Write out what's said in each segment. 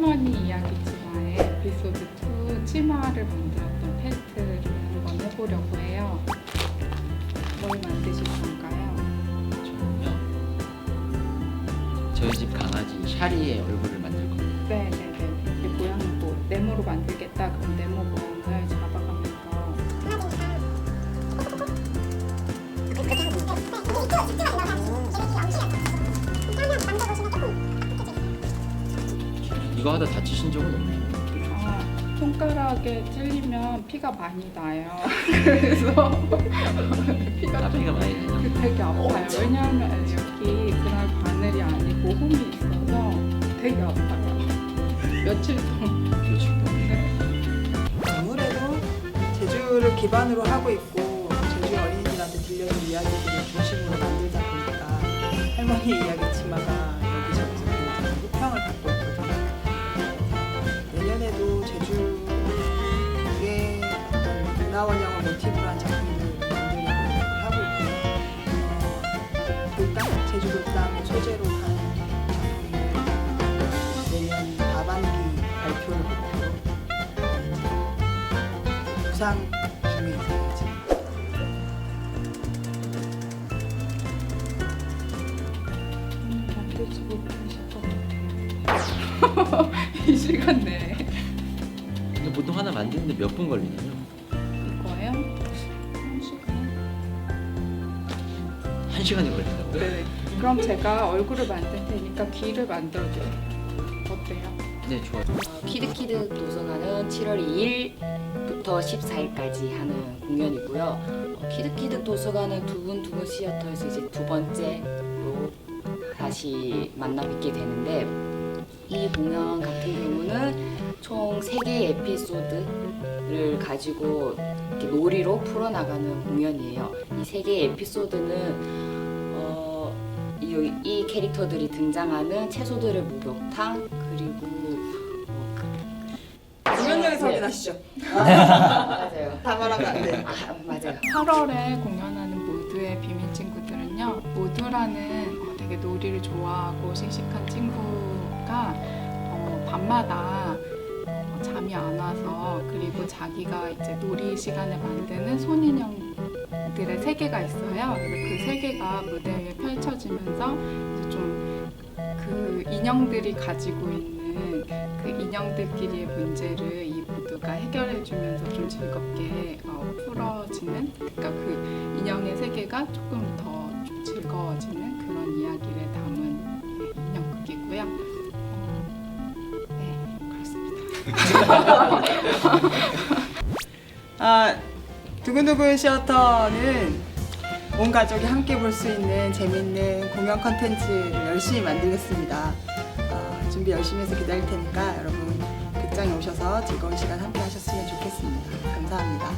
할머니 이야기 치마의 에피소드 2 치마를 만들었던 펠트를 한번 해보려고 해요. 뭘 만드실 건가요? 저는요 저희 집 강아지 샤리의 얼굴을 만들 겁니다. 네네네. 이 모양을 뭐 네모로 만들겠다. 그럼 네모 모 이거 하다 다치신 적은 없나요? 아, 손가락에 찔리면 피가 많이 나요. 그래서 피가 좀 앞이가 많이 나요. 되게 아파요. 왜냐하면 여기 그날 바늘이 아니고 홈이 있어서 되게 아파요. 며칠 동안. 그렇죠. 아무래도 제주를 기반으로 하고 있고 제주 어린이들한테 들려준 이야기들을 중심으로 만들다 보니까 할머니 이야기 치마가 어떤 문화원형을 모티브로 한 작품을 만들려고 노력을 하고 있고요. 어, 돌담, 제주 돌담을 소재로 한 작품을 내년 하반기 발표를 목표로 부상 중에 있어요. 이 시간 내에 근데 보통 하나 만드는데 몇 분? 이거요? 한 시간이 걸린다고요? 네. 그럼 제가 얼굴을 만들 테니까 귀를 만들어줘요. 어때요? 네, 좋아요. 어, 키드키드 도서관은 7월 2일부터 14일까지 하는 공연이고요. 어, 키드키드 도서관은 두근두근 시어터에서 이제 두 번째로 다시 만나 뵙게 되는데 이 공연 같은 경우는 총 3개의 에피소드를 가지고 이렇게 놀이로 풀어나가는 공연이에요. 이 3개의 에피소드는 어, 이, 이 캐릭터들이 등장하는 채소들의 목욕탕 그리고 공연장에서 네. 확인하시죠. 맞아요. 다 말하면 안 돼. 아, 맞아요. 8월에 공연하는 모두의 비밀 친구들은요. 모두라는 어, 되게 놀이를 좋아하고 씩씩한 친구 가 어, 밤마다 어, 잠이 안 와서 그리고 자기가 이제 놀이 시간을 만드는 손인형들의 세계가 있어요. 그 세계가 무대 위에 펼쳐지면서 이제 좀 그 인형들이 가지고 있는 그 인형들끼리의 문제를 이 모두가 해결해주면서 좀 즐겁게 어, 풀어지는 그러니까 그 인형의 세계가 조금 더좀 즐거워지는 그런 이야기를 담은 네, 인형극이고요. 아 두근두근 시어터는 온 가족이 함께 볼 수 있는 재밌는 공연 컨텐츠를 열심히 만들겠습니다. 아, 준비 열심히 해서 기다릴 테니까 여러분 극장에 오셔서 즐거운 시간 함께 하셨으면 좋겠습니다. 감사합니다.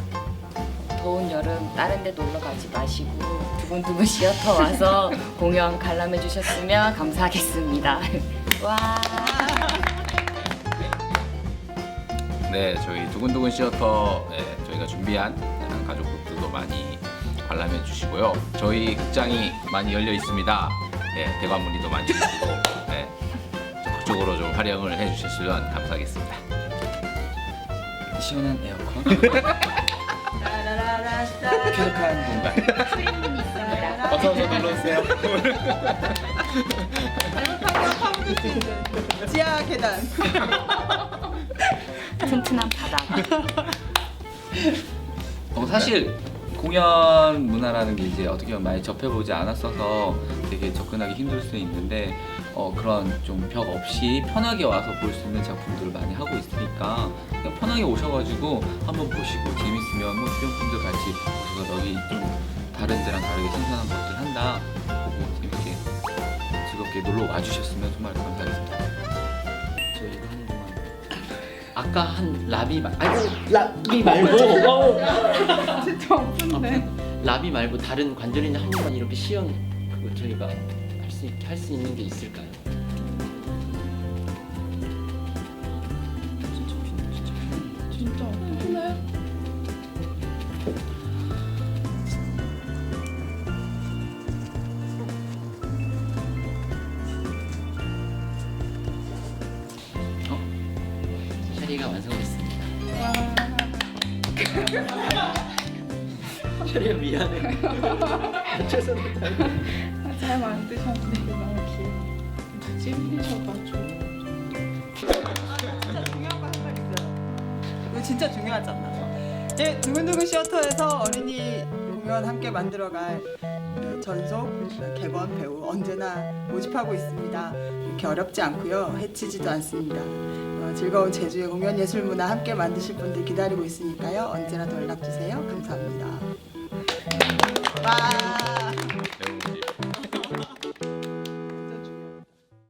더운 여름 다른 데 놀러 가지 마시고 두근두근 시어터 와서 공연 관람해 주셨으면 감사하겠습니다. 와. 네, 저희 두근두근 시어터 네, 저희가 준비한 네, 가족분들도 많이 관람해 주시고요. 저희 극장이 많이 열려 있습니다. 네, 대관 문의도 많이 주시고 네, 적극적으로 좀 활용을 해주셨으면 감사하겠습니다. 시원한 에어컨, 쾌적한 공간. 있습니다. 어서 어서 놀러 오세요. 잘못하면 파묻을 수 있는 지하 계단. 튼튼한 바닥. 어, 사실 공연 문화라는 게 이제 어떻게 보면 많이 접해보지 않았어서 되게 접근하기 힘들 수 있는데 어, 그런 좀 벽 없이 편하게 와서 볼 수 있는 작품들을 많이 하고 있으니까 그냥 편하게 오셔가지고 한번 보시고 재밌으면 뭐 주변 분들 같이 오셔서 여기 좀 다른 데랑 다르게 신선한 것들 한다 보고 재밌게 즐겁게 놀러 와주셨으면 정말 감사하겠습니다. 저 이거 하는 동안 아까 한 라비 말 아이고 라비 말고 어우. 진짜 아픈데. 라비 말고 다른 관절이나 한 번만 이렇게 시연 그거 저희가 할 수 있게 할 수 있는 게 있을까요? 저희가 완성했습니다. 촬영 미안해. 최선을 다해. 잘 만드셨는데 너무 귀여워. 찜리셔가지고. 진짜 중요한 거 항상 있어요. 이거 진짜 중요하지 않나? 예, 두근두근 시어터에서 어린이 공연 함께 만들어갈 그 전속 개건 배우 언제나 모집하고 있습니다. 이렇게 어렵지 않고요, 해치지도 않습니다. 어, 즐거운 제주의 공연 예술 문화 함께 만드실 분들 기다리고 있으니까요. 언제라도 연락 주세요. 감사합니다. 와.